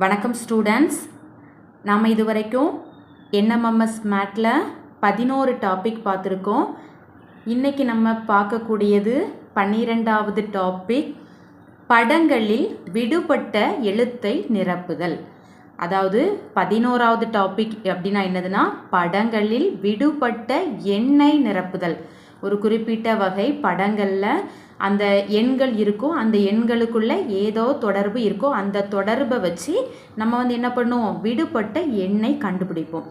வணக்கம் ஸ்டூடெண்ட்ஸ் நாம் இது வரைக்கும் என்எம்எம்எஸ் மேட்டில் பதினோரு டாபிக் பார்த்துருக்கோம். இன்றைக்கி நம்ம பார்க்கக்கூடியது பன்னிரெண்டாவது டாபிக் படங்களில் விடுபட்ட எழுத்தை நிரப்புதல். அதாவது பதினோராவது டாபிக் அப்படின்னா என்னதுன்னா படங்களில் விடுபட்ட எண்ணை நிரப்புதல். ஒரு குறிப்பிட்ட வகை படங்களில் அந்த எண்கள் இருக்கும் அந்த எண்களுக்குள்ள ஏதோ தொடர்பு இருக்கோ அந்த தொடர்பை வச்சு நம்ம வந்து என்ன பண்ணுவோம்? விடுபட்ட எண்ணை கண்டுபிடிப்போம்.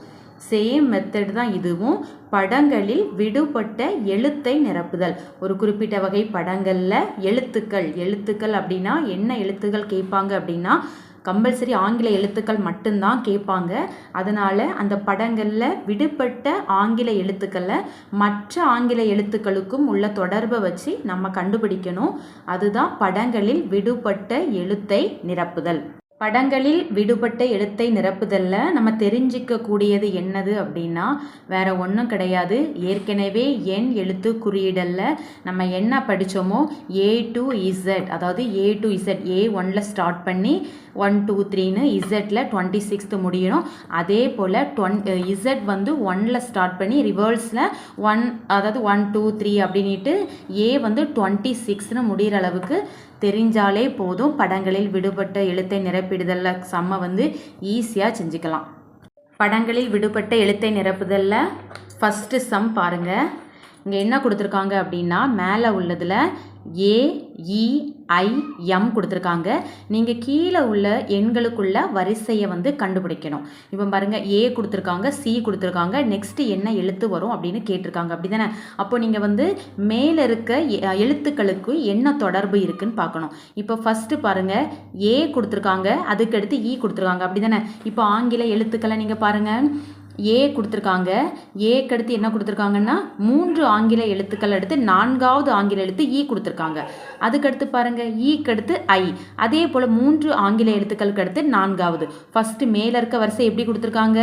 சேம் மெத்தட் தான் இதுவும். படங்களில் விடுபட்ட எழுத்தை நிரப்புதல். ஒரு குறிப்பிட்ட வகை படங்களில் எழுத்துக்கள் எழுத்துக்கள் அப்படின்னா என்ன எழுத்துக்கள் கேட்பாங்க அப்படின்னா கம்பல்சரி ஆங்கில எழுத்துக்கள் மட்டும்தான் கேட்பாங்க. அதனால் அந்த படங்களில் விடுபட்ட ஆங்கில எழுத்துக்களை மற்ற ஆங்கில எழுத்துக்களுக்கும் உள்ள தொடர்பை வச்சு நம்ம கண்டுபிடிக்கணும். அதுதான் படங்களில் விடுபட்ட எழுத்தை நிரப்புதல். படங்களில் விடுபட்ட எழுத்தை நிரப்புதலில். நம்ம தெரிஞ்சிக்க கூடியது என்னது அப்படின்னா வேற ஒன்றும் கிடையாது. ஏற்கனவே எண் எழுத்து குறியீடலில். நம்ம என்ன படித்தோமோ ஏ டு இசட் அதாவது ஏ டு இசட் ஏ ஒன்ல ஸ்டார்ட் பண்ணி ஒன் டூ த்ரீன்னு இசட்டில் டுவெண்ட்டி சிக்ஸ்த்து முடியணும். அதே போல் டுவென் இசட் வந்து ஒன்ல ஸ்டார்ட் பண்ணி ரிவர்ஸில் ஒன் அதாவது ஒன் டூ த்ரீ அப்படின்ட்டு ஏ வந்து டுவெண்ட்டி சிக்ஸ்னு முடிகிற அளவுக்கு தெரிஞ்சாலே போதும். படங்களில் விடுபட்ட எழுத்தை நிரப்பிடுதலில். செம்ம வந்து ஈஸியாக செஞ்சுக்கலாம். படங்களில் விடுபட்ட எழுத்தை நிரப்புதலில். ஃபஸ்ட்டு சம் பாருங்கள் இங்கே என்ன கொடுத்துருக்காங்க அப்படின்னா மேலே உள்ளதில் ஏ இஐஎம் கொடுத்துருக்காங்க. நீங்கள் கீழே உள்ள எண்களுக்குள்ள வரிசையை வந்து கண்டுபிடிக்கணும். இப்போ பாருங்கள் ஏ கொடுத்துருக்காங்க சி கொடுத்துருக்காங்க நெக்ஸ்ட்டு என்ன எழுத்து வரும் அப்படின்னு கேட்டிருக்காங்க. அப்படி தானே அப்போ நீங்கள் வந்து மேலே இருக்க எ- எழுத்துக்களுக்கு என்ன தொடர்பு இருக்குன்னு பார்க்கணும். இப்போ ஃபஸ்ட்டு பாருங்கள் ஏ கொடுத்துருக்காங்க அதுக்கடுத்து e இ கொடுத்துருக்காங்க. அப்படி தானே இப்போ ஆங்கில எழுத்துக்களை நீங்கள் பாருங்கள் ஏ கொடுத்துருக்காங்க. ஏக்கு அடுத்து என்ன கொடுத்துருக்காங்கன்னா மூன்று ஆங்கில எழுத்துக்கள் அடுத்து நான்காவது ஆங்கில எழுத்து e ஈ கொடுத்துருக்காங்க. அதுக்கடுத்து பாருங்க e ஈக்கு அடுத்து ஐ அதே போல் மூன்று ஆங்கில எழுத்துக்களுக்கு அடுத்து நான்காவது. ஃபஸ்ட்டு மேலே இருக்க வரிசை எப்படி கொடுத்துருக்காங்க?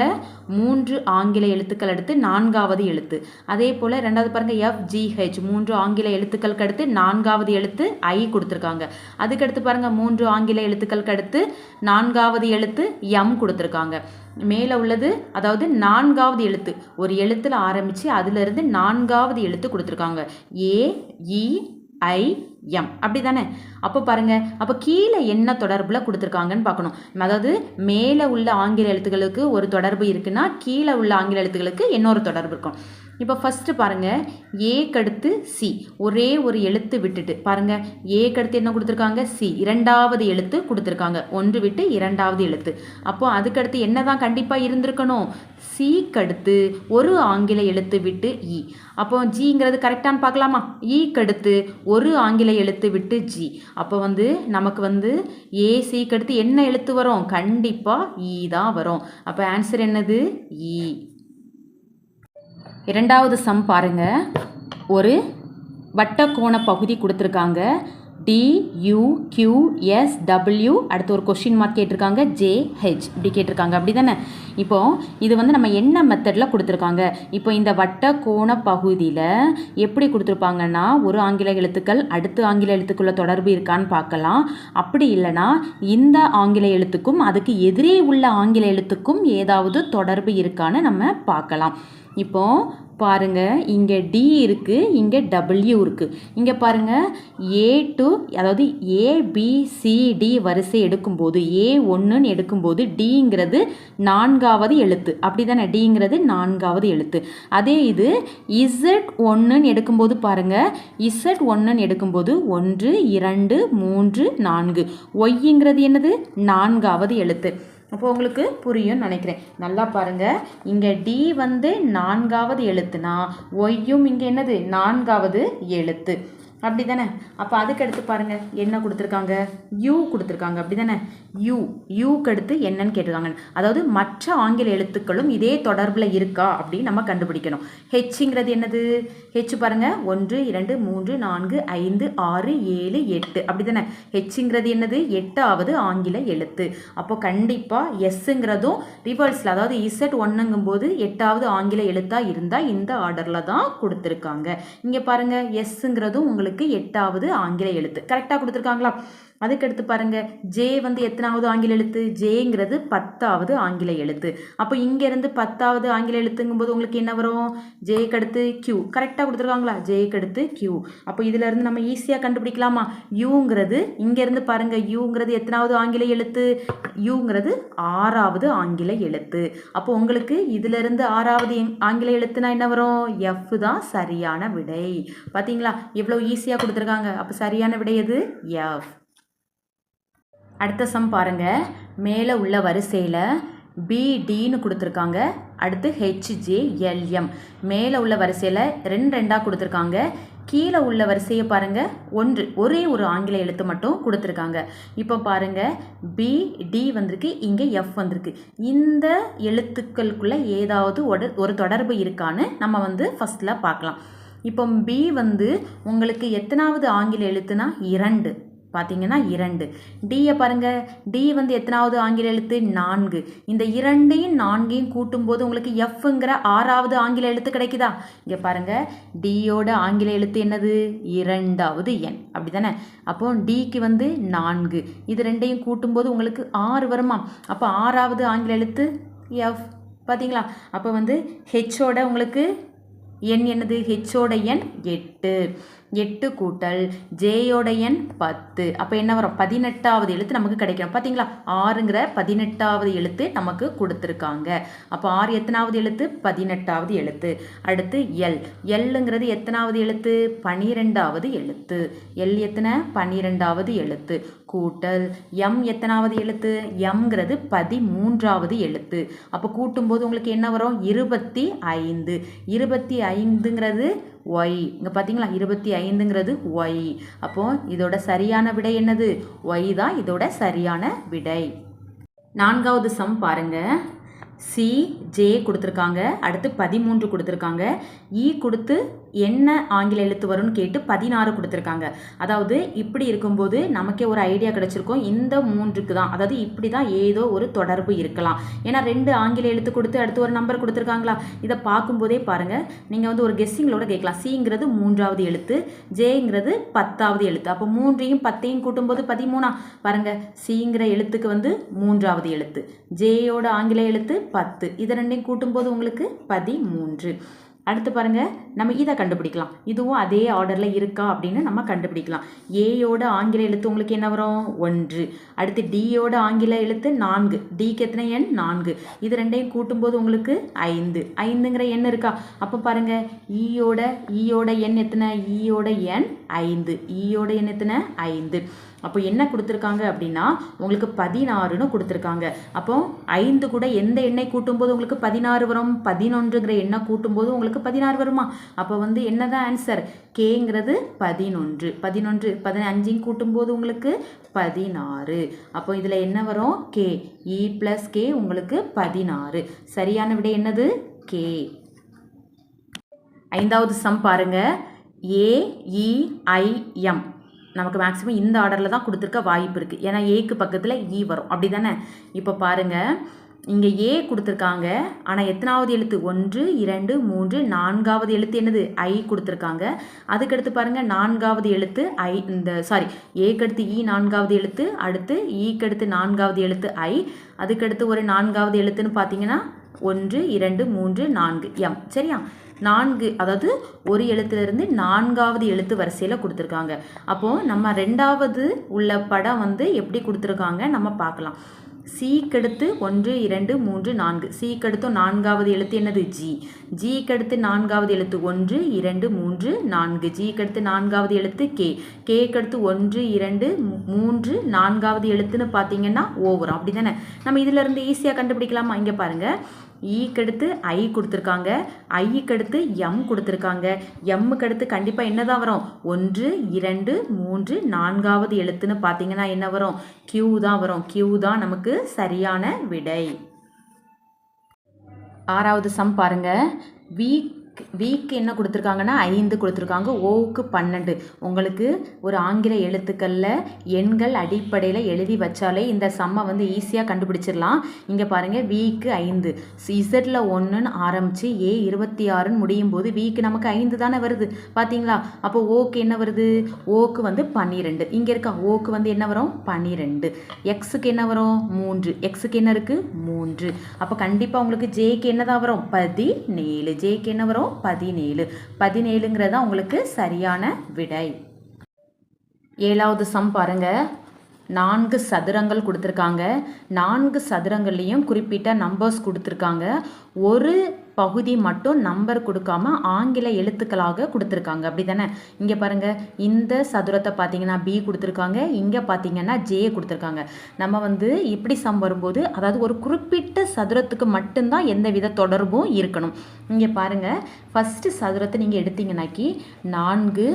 மூன்று ஆங்கில எழுத்துக்கள் அடுத்து நான்காவது எழுத்து. அதே போல் ரெண்டாவது பாருங்கள் எஃப் ஜிஹெச் மூன்று ஆங்கில எழுத்துக்களுக்கு அடுத்து நான்காவது எழுத்து ஐ கொடுத்துருக்காங்க. அதுக்கடுத்து பாருங்க மூன்று ஆங்கில எழுத்துக்களுக்கு அடுத்து நான்காவது எழுத்து எம் கொடுத்துருக்காங்க. மேலே உள்ளது அதாவது நான்காவது எழுத்து. ஒரு எழுத்தில் ஆரம்பித்து அதிலிருந்து நான்காவது எழுத்து கொடுத்துருக்காங்க. A E I M. அப்படி தானே அப்போ பாருங்கள் அப்போ கீழே என்ன தொடர்பில் கொடுத்துருக்காங்கன்னு பார்க்கணும். அதாவது மேலே உள்ள ஆங்கில எழுத்துக்களுக்கு ஒரு தொடர்பு இருக்குன்னா கீழே உள்ள ஆங்கில எழுத்துக்களுக்கு இன்னொரு தொடர்பு இருக்கும். இப்போ ஃபஸ்ட்டு பாருங்கள் ஏக்கு அடுத்து சி ஒரே ஒரு எழுத்து விட்டுட்டு பாருங்கள் ஏக்கு அடுத்து என்ன கொடுத்துருக்காங்க? சி இரண்டாவது எழுத்து கொடுத்துருக்காங்க. ஒன்று விட்டு இரண்டாவது எழுத்து. அப்போ அதுக்கடுத்து என்ன தான் கண்டிப்பாக இருந்திருக்கணும்? சிக்கு அடுத்து ஒரு ஆங்கில எழுத்து விட்டு இ அப்போ ஜிங்கிறது கரெக்டானு பார்க்கலாமா? E ஈக்கு அடுத்து ஒரு ஆங்கில எழுத்து விட்டு ஜி அப்போ வந்து நமக்கு வந்து ஏ சிக்கு அடுத்து என்ன எழுத்து வரும்? கண்டிப்பாக ஈ e தான் வரும். அப்போ ஆன்சர் என்னது? இ இரண்டாவது சம் பாருங்க. ஒரு வட்டக்கோண பகுதி கொடுத்துருக்காங்க. டியூக்யூஎஸ்டபிள்யூ டபிள்யூ அடுத்து ஒரு கொஷின் மார்க் கேட்டிருக்காங்க. ஜேஹெச் இப்படி கேட்டிருக்காங்க. அப்படி தானே இப்போது இது வந்து நம்ம என்ன மெத்தடில் கொடுத்துருக்காங்க? இப்போ இந்த வட்டக்கோண பகுதியில் எப்படி கொடுத்துருப்பாங்கன்னா ஒரு ஆங்கில எழுத்துக்கள் அடுத்து ஆங்கில எழுத்துக்குள்ள தொடர்பு இருக்கான்னு பார்க்கலாம். அப்படி இல்லைன்னா இந்த ஆங்கில எழுத்துக்கும் அதுக்கு எதிரே உள்ள ஆங்கில எழுத்துக்கும் ஏதாவது தொடர்பு இருக்கான்னு நம்ம பார்க்கலாம். இப்போ பாருங்க இங்கே டி இருக்கு இங்கே டபிள்யூ இருக்கு. இங்கே பாருங்க ஏ டு அதாவது ஏபிசிடி வரிசை எடுக்கும்போது ஏ ஒன்றுன்னு எடுக்கும்போது டிங்கிறது நான்காவது எழுத்து. அப்படி தானே டிங்கிறது நான்காவது எழுத்து. அதே இது இசட் ஒன்றுன்னு எடுக்கும்போது பாருங்க இசட் ஒன்றுன்னு எடுக்கும்போது ஒன்று இரண்டு மூன்று நான்கு. ஒய்ங்கிறது என்னது? நான்காவது எழுத்து. அப்போ உங்களுக்கு புரியும்னு நினைக்கிறேன். நல்லா பாருங்க. இங்கே டி வந்து நான்காவது எழுத்துனா ஒய்யும் இங்கே என்னது? நான்காவது எழுத்து. அப்படி தானே அப்போ அதுக்கு அடுத்து பாருங்கள் என்ன கொடுத்துருக்காங்க? யூ கொடுத்துருக்காங்க அப்படி தானே யூ யூக்கு அடுத்து என்னன்னு கேட்டிருக்காங்க. அதாவது மற்ற ஆங்கில எழுத்துக்களும் இதே தொடர்பில் இருக்கா அப்படின்னு நம்ம கண்டுபிடிக்கணும். ஹெச்ங்கிறது என்னது? ஹெச் பாருங்க ஒன்று இரண்டு மூன்று நான்கு ஐந்து ஆறு ஏழு எட்டு. அப்படி தானே ஹெச்ங்கிறது என்னது? எட்டாவது ஆங்கில எழுத்து. அப்போ கண்டிப்பாக எஸ்ஸுங்கிறதும் ரிவர்ஸில் அதாவது இசட் ஒன்றுங்கும்போது எட்டாவது ஆங்கில எழுத்தாக இருந்தால் இந்த ஆர்டரில் தான் கொடுத்துருக்காங்க. இங்கே பாருங்கள் எஸ்ஸுங்கிறதும் உங்களுக்கு எட்டாவது ஆங்கில எழுத்து. கரெக்டாக கொடுத்துருக்காங்களா? அதுக்கடுத்து பாருங்க ஜே வந்து எத்தனாவது ஆங்கில எழுத்து? ஜேங்கிறது பத்தாவது ஆங்கில எழுத்து. அப்போ இங்கேருந்து பத்தாவது ஆங்கில எழுத்துங்கும்போது உங்களுக்கு என்ன வரும்? ஜேக்கு அடுத்து கியூ கரெக்டாக கொடுத்துருக்காங்களா? ஜேக்கு அடுத்து கியூ அப்போ இதிலேருந்து நம்ம ஈஸியாக கண்டுபிடிக்கலாமா? யூங்கிறது இங்கேருந்து பாருங்க யூங்கிறது எத்தனாவது ஆங்கில எழுத்து? யூங்கிறது ஆறாவது ஆங்கில எழுத்து. அப்போ உங்களுக்கு இதிலிருந்து ஆறாவது எங்- ஆங்கில எழுத்துனா என்ன வரும்? எஃப் தான் சரியான விடை. பார்த்தீங்களா எவ்வளோ ஈஸியாக கொடுத்துருக்காங்க. அப்போ சரியான விடை எது? எஃப் அடுத்த சம் பாருங்கள் மேலே உள்ள வரிசையில் பிடின்னு கொடுத்துருக்காங்க. அடுத்து ஹெச்ஜேஎல்எம் மேலே உள்ள வரிசையில் ரெண்டு ரெண்டாக கொடுத்துருக்காங்க. கீழே உள்ள வரிசையை பாருங்கள் ஒன்று ஒரே ஒரு ஆங்கில எழுத்து மட்டும் கொடுத்துருக்காங்க. இப்போ பாருங்கள் பி டி வந்திருக்கு. இங்கே எஃப் வந்திருக்கு. இந்த எழுத்துக்களுக்குள்ளே ஏதாவது ஒரு ஒரு தொடர்பு இருக்கான்னு நம்ம வந்து ஃபஸ்ட்டில் பார்க்கலாம். இப்போ பி வந்து உங்களுக்கு எத்தனாவது ஆங்கில எழுத்துனா இரண்டு. பார்த்தீங்கன்னா இரண்டு. டியை பாருங்க. டி வந்து எத்தனாவது ஆங்கில எழுத்து? நான்கு. இந்த இரண்டையும் நான்கையும் கூட்டும்போது உங்களுக்கு எஃப்ங்கிற ஆறாவது ஆங்கில எழுத்து கிடைக்குதா? இங்கே பாருங்கள் டியோட ஆங்கில எழுத்து என்னது? இரண்டாவது எண். அப்படி தானே அப்போ டிக்கு வந்து நான்கு. இது ரெண்டையும் கூட்டும்போது உங்களுக்கு ஆறு வருமா? அப்போ ஆறாவது ஆங்கில எழுத்து எஃப் பார்த்தீங்களா அப்போ வந்து ஹெச்சோட உங்களுக்கு எண் என்னது? ஹெச்சோட எண் எட்டு. எட்டு கூட்டல் ஜேயோட எண் பத்து. அப்போ என்ன வரும்? பதினெட்டாவது எழுத்து நமக்கு கிடைக்கும் பார்த்தீங்களா ஆறுங்கிற பதினெட்டாவது எழுத்து நமக்கு கொடுத்துருக்காங்க. அப்போ ஆறு எத்தனாவது எழுத்து? பதினெட்டாவது எழுத்து. அடுத்து எல் எல்லுங்கிறது எத்தனாவது எழுத்து? பனிரெண்டாவது எழுத்து. எல் எத்தனை? பனிரெண்டாவது எழுத்து. கூட்டல் எம் எத்தனாவது எழுத்து? எம்ங்கிறது பதிமூன்றாவது எழுத்து. அப்போ கூட்டும்போது உங்களுக்கு என்ன வரும்? இருபத்தி ஐந்து. இருபத்தி ஐந்துங்கிறது ஒய் இங்கே பார்த்தீங்களா இருபத்தி ஐந்துங்கிறது ஒய் அப்போது இதோட சரியான விடை என்னது? ஒய் தான் இதோட சரியான விடை. நான்காவது சம் பாருங்கள் சி ஜே கொடுத்துருக்காங்க. அடுத்து பதிமூன்று கொடுத்துருக்காங்க. இ e கொடுத்து என்ன ஆங்கில எழுத்து வரும்னு கேட்டு பதினாறு கொடுத்துருக்காங்க. அதாவது இப்படி இருக்கும்போது நமக்கே ஒரு ஐடியா கிடச்சிருக்கும். இந்த மூன்றுக்கு தான் அதாவது இப்படி தான் ஏதோ ஒரு தொடர்பு இருக்கலாம். ஏன்னா ரெண்டு ஆங்கில எழுத்து கொடுத்து அடுத்து ஒரு நம்பர் கொடுத்துருக்காங்களா? இதை பார்க்கும்போதே பாருங்கள் நீங்கள் வந்து ஒரு கெஸ்ஸிங்களோட கேட்கலாம். சிங்கிறது மூன்றாவது எழுத்து ஜேங்கிறது பத்தாவது எழுத்து. அப்போ மூன்றையும் பத்தையும் கூட்டும்போது பதிமூணா? பாருங்கள் சிங்கிற எழுத்துக்கு வந்து மூன்றாவது எழுத்து. ஜேயோட ஆங்கில எழுத்து பத்து. இது ரெண்டையும் கூட்டும்போது உங்களுக்கு பதிமூன்று. அடுத்து பாருங்கள் நம்ம இதை கண்டுபிடிக்கலாம். இதுவும் அதே ஆர்டரில் இருக்கா அப்படின்னு நம்ம கண்டுபிடிக்கலாம். ஏயோட ஆங்கில எழுத்து உங்களுக்கு என்ன வரும்? ஒன்று. அடுத்து டியோட ஆங்கில எழுத்து நான்கு. டிக்கு எத்தனை எண்? நான்கு. இது ரெண்டையும் கூட்டும்போது உங்களுக்கு ஐந்து. ஐந்துங்கிற எண் இருக்கா? அப்போ பாருங்க e ஈயோட ஈயோட e எண் எத்தனை? E ஈயோட எண் ஐந்து. ஈயோட எண் எத்தனை? ஐந்து. அப்போ என்ன கொடுத்துருக்காங்க அப்படின்னா உங்களுக்கு பதினாறுன்னு கொடுத்துருக்காங்க. அப்போ ஐந்து கூட எந்த எண்ணெய் கூட்டும்போது உங்களுக்கு பதினாறு வரும்? பதினொன்றுங்கிற எண்ணெய் கூட்டும்போது உங்களுக்கு பதினாறு வருமா? அப்போ வந்து என்னதான் ஆன்சர் கேங்கிறது பதினொன்று. பதினொன்று பதினஞ்சும் கூட்டும்போது உங்களுக்கு பதினாறு. அப்போ இதில் என்ன வரும்? கே இ ப்ளஸ் கே உங்களுக்கு பதினாறு. சரியான விடை என்னது? கே ஐந்தாவது சம் பாருங்கள் ஏஇஐஎம் நமக்கு மேக்ஸிமம் இந்த ஆர்டரில் தான் கொடுத்துருக்க வாய்ப்பு இருக்குது ஏன்னா ஏக்கு பக்கத்தில் இ e வரும். அப்படி தானே இப்போ பாருங்கள் இங்கே ஏ கொடுத்துருக்காங்க. ஆனால் எத்தனாவது எழுத்து? ஒன்று இரண்டு மூன்று நான்காவது எழுத்து என்னது? ஐ கொடுத்துருக்காங்க. அதுக்கடுத்து பாருங்கள் நான்காவது எழுத்து ஐ இந்த சாரி ஏக்கடுத்து இ e நான்காவது எழுத்து அடுத்து e ஈக்கடுத்து நான்காவது எழுத்து ஐ அதுக்கடுத்து ஒரு நான்காவது எழுத்துன்னு பார்த்தீங்கன்னா ஒன்று இரண்டு மூன்று நான்கு எம் சரியா? நான்கு அதாவது ஒரு எழுத்துலேருந்து நான்காவது எழுத்து வரிசையில் கொடுத்துருக்காங்க. அப்போது நம்ம ரெண்டாவது உள்ள படம் வந்து எப்படி கொடுத்துருக்காங்க நம்ம பார்க்கலாம். சீக்கடுத்து ஒன்று இரண்டு மூன்று நான்கு. சீக்கடுத்து நான்காவது எழுத்து என்னது? ஜி ஜிக்கடுத்து நான்காவது எழுத்து ஒன்று இரண்டு மூன்று நான்கு. ஜிக்கடுத்து நான்காவது எழுத்து கே கேக்கடுத்து ஒன்று இரண்டு மூன்று நான்காவது எழுத்துன்னு பார்த்தீங்கன்னா ஓவரம் அப்படி தானே நம்ம இதில் இருந்து ஈஸியாக கண்டுபிடிக்கலாமா? இங்கே பாருங்கள் E ஈக்கு அடுத்து ஐ கொடுத்துருக்காங்க. ஐக்கு அடுத்து எம் கொடுத்துருக்காங்க. எம்முக்கு அடுத்து கண்டிப்பாக என்ன தான் வரும்? ஒன்று இரண்டு மூன்று நான்காவது எழுத்துன்னு பார்த்தீங்கன்னா என்ன வரும்? கியூ தான் வரும். கியூ தான் நமக்கு சரியான விடை. ஆறாவது சம் பாருங்கள் வீக் வீக்கு என்ன கொடுத்துருக்காங்கன்னா ஐந்து கொடுத்துருக்காங்க. ஓவுக்கு பன்னெண்டு. உங்களுக்கு ஒரு ஆங்கில எழுத்துக்களில் எண்கள் அடிப்படையில் எழுதி வச்சாலே இந்த சம்மை வந்து ஈஸியாக கண்டுபிடிச்சிடலாம். இங்கே பாருங்கள் வீக்கு ஐந்து. இசட்டில் ஒன்றுன்னு ஆரம்பித்து ஏ இருபத்தி ஆறுன்னு முடியும் போது வீக்கு நமக்கு ஐந்து தானே வருது. பார்த்தீங்களா அப்போ ஓக்கு என்ன வருது? ஓக்கு வந்து பன்னிரெண்டு. இங்கே இருக்கா ஓக்கு வந்து என்ன வரும்? பன்னிரெண்டு. எக்ஸுக்கு என்ன வரும்? மூன்று. எக்ஸுக்கு என்ன இருக்குது மூன்று. அப்போ கண்டிப்பாக உங்களுக்கு ஜேக்கு என்னதான் வரும்? பதினேழு. ஜேக்கு என்ன வரும்? பதினேழு. பதினேழுங்கிறது தான் உங்களுக்கு சரியான விடை. ஏழாவது சம் பாருங்க. நான்கு சதுரங்கள் கொடுத்துருக்காங்க. நான்கு சதுரங்கள்லேயும் குறிப்பிட்ட நம்பர்ஸ் கொடுத்துருக்காங்க. ஒரு பகுதி மட்டும் நம்பர் கொடுக்காம ஆங்கில எழுத்துக்களாக கொடுத்துருக்காங்க. அப்படி தானே இங்கே பாருங்கள் இந்த சதுரத்தை பார்த்தீங்கன்னா பி கொடுத்துருக்காங்க இங்கே பார்த்தீங்கன்னா ஜே கொடுத்துருக்காங்க. நம்ம வந்து இப்படி சம் வரும்போது அதாவது ஒரு குறிப்பிட்ட சதுரத்துக்கு மட்டும்தான் எந்த வித தொடர்பும் இருக்கணும். இங்கே பாருங்கள் ஃபஸ்ட்டு சதுரத்தை நீங்கள் எடுத்தீங்கன்னாக்கி நான்கு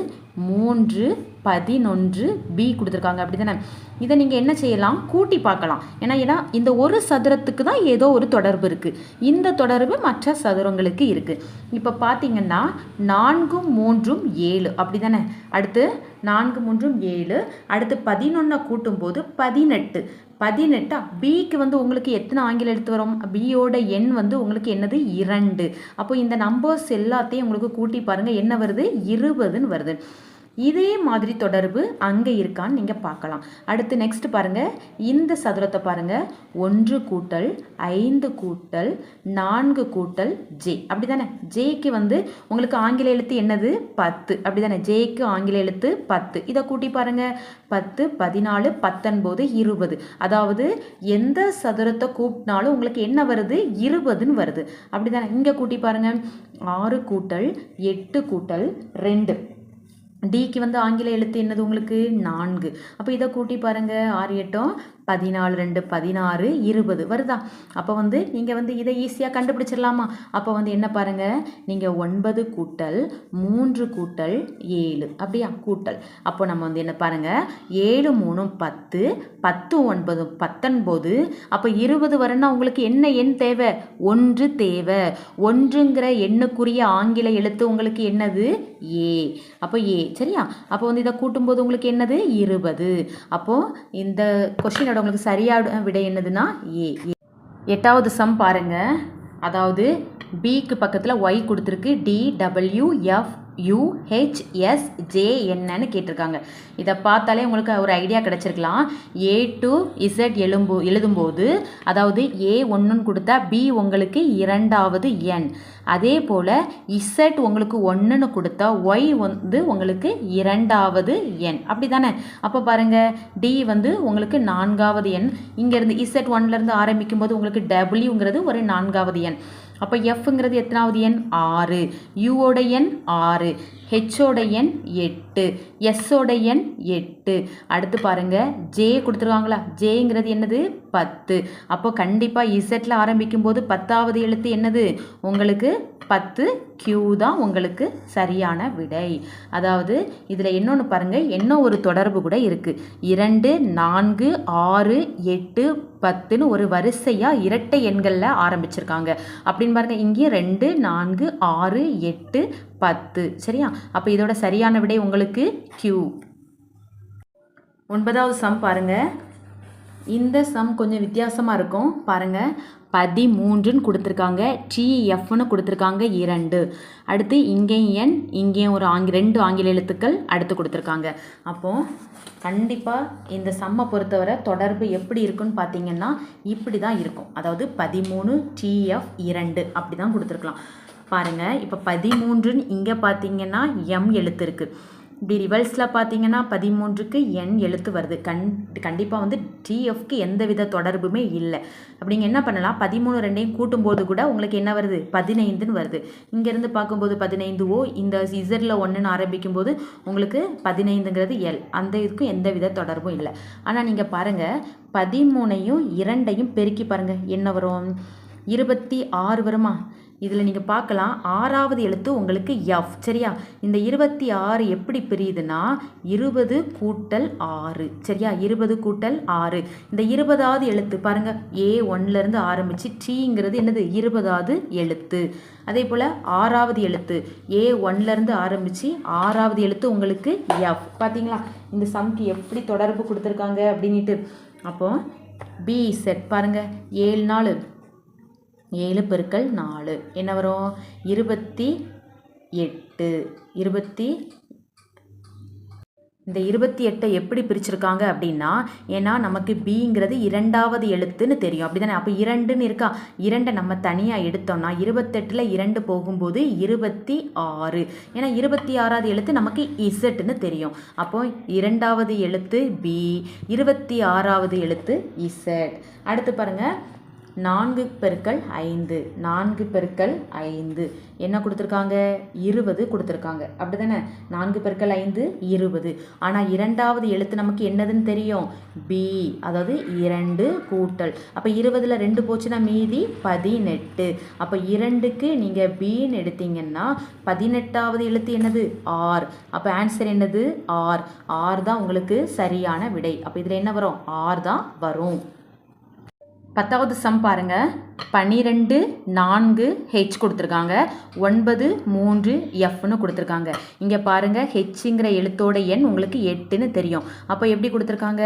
மூன்று பதினொன்று பி கொடுத்துருக்காங்க. அப்படி தானே இதை நீங்கள் என்ன செய்யலாம்? கூட்டி பார்க்கலாம். ஏன்னா ஏன்னா இந்த ஒரு சதுரத்துக்கு தான் ஏதோ ஒரு தொடர்பு இருக்குது இந்த தொடர்பு மற்ற சதுரங்களுக்கு இருக்குது இப்போ பார்த்தீங்கன்னா நான்கும் மூன்றும் ஏழு. அப்படி தானே அடுத்து நான்கு மூன்றும் ஏழு. அடுத்து பதினொன்றை கூட்டும்போது பதினெட்டு. பதினெட்டா? பிக்கு வந்து உங்களுக்கு எத்தனை ஆங்கில எடுத்து வரும்? பியோட எண் வந்து உங்களுக்கு என்னது? இரண்டு. அப்போ இந்த நம்பர்ஸ் எல்லாத்தையும் உங்களுக்கு கூட்டி பாருங்கள் என்ன வருது? இருபதுன்னு வருது. இதே மாதிரி தொடர்பு அங்கே இருக்கான்னு நீங்கள் பார்க்கலாம். அடுத்து நெக்ஸ்ட் பாருங்கள் இந்த சதுரத்தை பாருங்கள் ஒன்று கூட்டல் ஐந்து கூட்டல் நான்கு கூட்டல் ஜே அப்படி தானே ஜேக்கு வந்து உங்களுக்கு ஆங்கில எழுத்து என்னது? பத்து. அப்படி தானே ஜேக்கு ஆங்கில எழுத்து பத்து. இதை கூட்டி பாருங்கள் பத்து பதினாலு பத்தொன்பது இருபது. அதாவது எந்த சதுரத்தை கூட்டினாலும் உங்களுக்கு என்ன வருது? இருபதுன்னு வருது. அப்படி தானே இங்கே கூட்டி பாருங்கள் ஆறு கூட்டல் எட்டு கூட்டல் ரெண்டு. டிக்கு வந்து ஆங்கில எழுத்து என்னது உங்களுக்கு? நான்கு. அப்போ இதை கூட்டி பாருங்கள் ஆறு எட்டும். பதினாலு ரெண்டு பதினாறு இருபது. வருதா? அப்போ வந்து நீங்கள் வந்து இதை ஈஸியாக கண்டுபிடிச்சிடலாமா? அப்போ வந்து என்ன பாருங்கள் நீங்கள் ஒன்பது கூட்டல் மூன்று கூட்டல் ஏழு. அப்படியா? கூட்டல். அப்போ நம்ம வந்து என்ன பாருங்கள் ஏழு மூணும் பத்து பத்து ஒன்பது பத்தொன்பது. அப்போ இருபது வரணும்னா உங்களுக்கு என்ன எண் தேவை? ஒன்று தேவை. ஒன்றுங்கிற எண்ணுக்குரிய ஆங்கில எழுத்து உங்களுக்கு என்னது? ஏ. அப்போ ஏ. சரியா? அப்போ வந்து இதை கூட்டும்போது உங்களுக்கு என்னது? இருபது. அப்போது இந்த கொஷின் அதோட உங்களுக்கு சரியான விடை என்னதுன்னா ஏ எட்டாவது சம் பாருங்க. அதாவது பிக்கு பக்கத்தில் ஒய் கொடுத்துருக்கு. டி டபிள்யூ எஃப் யூஹெச்எஸ்ஜேஎன்னு கேட்டிருக்காங்க. இதை பார்த்தாலே உங்களுக்கு ஒரு ஐடியா கிடச்சிருக்கலாம். ஏ டு இசட் எழும்போ எழுதும்போது அதாவது ஏ ஒன்றுன்னு கொடுத்தா பி உங்களுக்கு இரண்டாவது எண். அதே போல் இசட் உங்களுக்கு ஒன்றுன்னு கொடுத்தா ஒய் வந்து உங்களுக்கு இரண்டாவது எண். அப்படி தானே அப்போ பாருங்கள் டி வந்து உங்களுக்கு நான்காவது எண். இங்கேருந்து இசட் ஒன்லேருந்து ஆரம்பிக்கும் போது உங்களுக்கு டபிள்யூங்கிறது ஒரு நான்காவது எண். அப்போ எஃப்ங்கிறது எத்தனாவது எண்? ஆறு. யூவோட எண்? ஆறு. ஹெச்சோட எண்? எட்டு. எஸ்ஸோட எண்? எட்டு. அடுத்து பாருங்கள் ஜே கொடுத்துருவாங்களா ஜேங்கிறது என்னது? பத்து. அப்போ கண்டிப்பாக இசட்டில் ஆரம்பிக்கும் போது பத்தாவது எழுத்து என்னது? உங்களுக்கு பத்து கியூ தான் உங்களுக்கு சரியான விடை. அதாவது இதில் இன்னொன்று பாருங்கள் என்ன ஒரு தொடர்பு கூட இருக்குது இரண்டு நான்கு ஆறு எட்டு பத்துன்னு ஒரு வரிசையாக இரட்டை எண்களில் ஆரம்பிச்சிருக்காங்க. அப்படின்னு பாருங்கள் இங்கேயும் ரெண்டு நான்கு ஆறு எட்டு பத்து. சரியா? அப்போ இதோட சரியான விடை உங்களுக்கு கியூ ஒன்பதாவது சம் பாருங்கள் இந்த சம் கொஞ்சம் வித்தியாசமாக இருக்கும். பாருங்கள் பதிமூன்றுன்னு கொடுத்துருக்காங்க. டிஎஃப்னு கொடுத்துருக்காங்க. இரண்டு. அடுத்து இங்கேயும் எண் இங்கேயும் ஒரு ஆங்கி ரெண்டு ஆங்கில எழுத்துக்கள் அடுத்து கொடுத்துருக்காங்க. அப்போது கண்டிப்பாக இந்த சம்மை பொறுத்தவரை தொடர்பு எப்படி இருக்குன்னு பார்த்தீங்கன்னா இப்படி தான் இருக்கும். அதாவது பதிமூணு டிஎஃப் இரண்டு அப்படி தான் கொடுத்துருக்கலாம். பாருங்கள் இப்போ பதிமூன்றுன்னு இங்கே பார்த்தீங்கன்னா எம் எழுத்து இருக்குது இப்படி ரிவல்ஸில் பார்த்தீங்கன்னா பதிமூன்றுக்கு என் எழுத்து வருது. கண் கண்டிப்பாக வந்து டிஎஃப்க்கு எந்த வித தொடர்புமே இல்லை. அப்படிங்க என்ன பண்ணலாம்? பதிமூணு ரெண்டையும் கூட்டும்போது கூட உங்களுக்கு என்ன வருது? பதினைந்துன்னு வருது. இங்கேருந்து பார்க்கும்போது பதினைந்து ஓ இந்த இசரில் ஒன்றுன்னு ஆரம்பிக்கும் போது உங்களுக்கு பதினைந்துங்கிறது எல் அந்த இதுக்கும் எந்த வித தொடர்பும் இல்லை. ஆனால் நீங்கள் பாருங்கள் பதிமூணையும் இரண்டையும் பெருக்கி பாருங்கள் என்ன வரும்? இருபத்தி ஆறு வருமா? இதில் நீங்கள் பார்க்கலாம் ஆறாவது எழுத்து உங்களுக்கு எஃப் சரியா? இந்த இருபத்தி ஆறு எப்படி பிரியுதுன்னா இருபது கூட்டல் ஆறு சரியா? இருபது கூட்டல் ஆறு. இந்த இருபதாவது எழுத்து பாருங்கள் ஏ ஒன்லேருந்து ஆரம்பித்து டீங்கிறது என்னது? இருபதாவது எழுத்து. அதே போல் ஆறாவது எழுத்து ஏ ஒன்லேருந்து ஆரம்பித்து ஆறாவது எழுத்து உங்களுக்கு எஃப் பார்த்தீங்களா இந்த சம்க்கு எப்படி தொடர்பு கொடுத்துருக்காங்க அப்படின்ட்டு அப்போது பி செட் பாருங்கள் ஏழு நாள் ஏழு பெருக்கள் நாலு. என்ன வரும்? இருபத்தி எட்டு. இருபத்தி இந்த இருபத்தி எட்டை எப்படி பிரிச்சிருக்காங்க அப்படின்னா ஏன்னா நமக்கு பிங்கிறது இரண்டாவது எழுத்துன்னு தெரியும். அப்படி தானே அப்போ இரண்டுன்னு இருக்கா? இரண்டை நம்ம தனியாக எடுத்தோம்னா இருபத்தெட்டில் இரண்டு போகும்போது இருபத்தி ஆறு. ஏன்னா இருபத்தி ஆறாவது எழுத்து நமக்கு இசட்டுன்னு தெரியும். அப்போ இரண்டாவது எழுத்து பி இருபத்தி ஆறாவது எழுத்து இசட். அடுத்து பாருங்கள் நான்கு பெருக்கல் ஐந்து நான்கு பெருக்கல் ஐந்து. என்ன கொடுத்துருக்காங்க? இருபது கொடுத்துருக்காங்க. அப்படி தானே நான்கு பெருக்கல் ஐந்து இருபது. ஆனால் இரண்டாவது எழுத்து நமக்கு என்னதுன்னு தெரியும்? பி அதாவது இரண்டு கூட்டல். அப்போ இருபதில் ரெண்டு போச்சுன்னா மீதி பதினெட்டு. அப்போ இரண்டுக்கு நீங்கள் பின்னு எடுத்தீங்கன்னா பதினெட்டாவது எழுத்து என்னது? ஆர் அப்போ ஆன்சர் என்னது? ஆர் ஆர் தான் உங்களுக்கு சரியான விடை. அப்போ இதில் என்ன வரும்? ஆர் தான் வரும். பத்தாவது சம் பாருங்கள் பன்னிரெண்டு நான்கு ஹெச் கொடுத்துருக்காங்க. ஒன்பது மூன்று எஃப்னு கொடுத்துருக்காங்க. இங்கே பாருங்கள் ஹெச்ங்கிற எழுத்தோட எண் உங்களுக்கு எட்டுன்னு தெரியும். அப்போ எப்படி கொடுத்துருக்காங்க?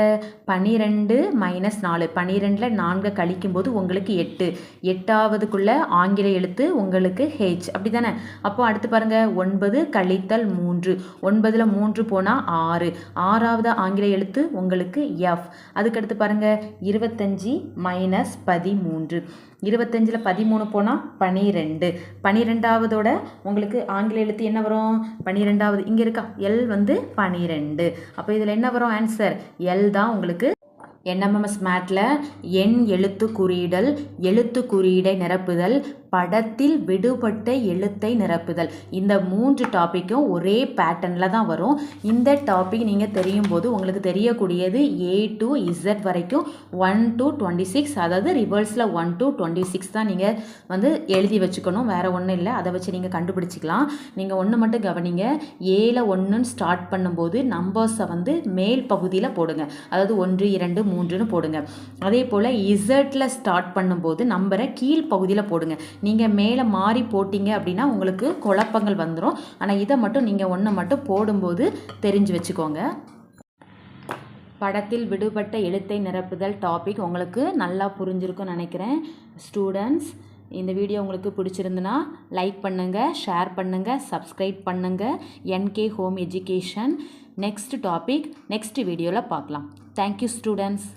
பன்னிரெண்டு மைனஸ் நாலு. பன்னிரெண்டில் நான்கு கழிக்கும்போது உங்களுக்கு எட்டு. எட்டாவதுக்குள்ளே ஆங்கில எழுத்து உங்களுக்கு ஹெச் அப்படி தானே அப்போ அடுத்து பாருங்கள் ஒன்பது கழித்தல் மூன்று. ஒன்பதில் மூன்று போனால் ஆறு. ஆறாவது ஆங்கில எழுத்து உங்களுக்கு எஃப் அதுக்கடுத்து பாருங்கள் இருபத்தஞ்சி மைனஸ் மைனஸ் பதிமூன்று. இருபத்தஞ்சில் பதிமூணு போனால் பனிரெண்டு. பனிரெண்டாவதோட உங்களுக்கு ஆங்கில எழுத்து என்ன வரும்? பனிரெண்டாவது. இங்கே இருக்கா? எல் வந்து பனிரெண்டு. அப்போ இதில் என்ன வரும்? ஆன்சர் எல் தான் உங்களுக்கு என்எம்எம்எஸ் மேட்டில் எண் எழுத்து குறியிடல் எழுத்து குறியீடை நிரப்புதல் படத்தில் விடுபட்ட எழுத்தை நிரப்புதல். இந்த மூன்று டாப்பிக்கும் ஒரே பேட்டர்னில் தான் வரும். இந்த டாபிக் நீங்கள் தெரியும் போது உங்களுக்கு தெரியக்கூடியது ஏ டு இசட் வரைக்கும் ஒன் டு டுவெண்ட்டி சிக்ஸ் அதாவது ரிவர்ஸில் ஒன் டு டுவெண்ட்டி சிக்ஸ் தான் நீங்கள் வந்து எழுதி வச்சுக்கணும். வேறு ஒன்றும் இல்லை. அதை வச்சு நீங்கள் கண்டுபிடிச்சிக்கலாம். நீங்கள் ஒன்று மட்டும் கவனிங்க. ஏல ஒன்றுன்னு ஸ்டார்ட் பண்ணும்போது நம்பர்ஸை வந்து மேல் பகுதியில் போடுங்க. அதாவது ஒன்று இரண்டு மூன்றுன்னு போடுங்க. அதே போல் இசட்டில் ஸ்டார்ட் பண்ணும்போது நம்பரை கீழ் பகுதியில் போடுங்க. நீங்கள் மேலே மாறி போட்டிங்க அப்படின்னா உங்களுக்கு குழப்பங்கள் வந்துடும் ஆனால் இதை மட்டும் நீங்கள் ஒன்று மட்டும் போடும்போது தெரிஞ்சு வச்சுக்கோங்க. படத்தில் விடுபட்ட எழுத்தை நிரப்புதல் டாபிக் உங்களுக்கு நல்லா புரிஞ்சிருக்கும்னு நினைக்கிறேன். ஸ்டூடெண்ட்ஸ் இந்த வீடியோ உங்களுக்கு பிடிச்சிருந்துன்னா லைக் பண்ணுங்கள் ஷேர் பண்ணுங்கள் சப்ஸ்கிரைப் பண்ணுங்கள் NK home education next topic next வீடியோவில் பார்க்கலாம். Thank you students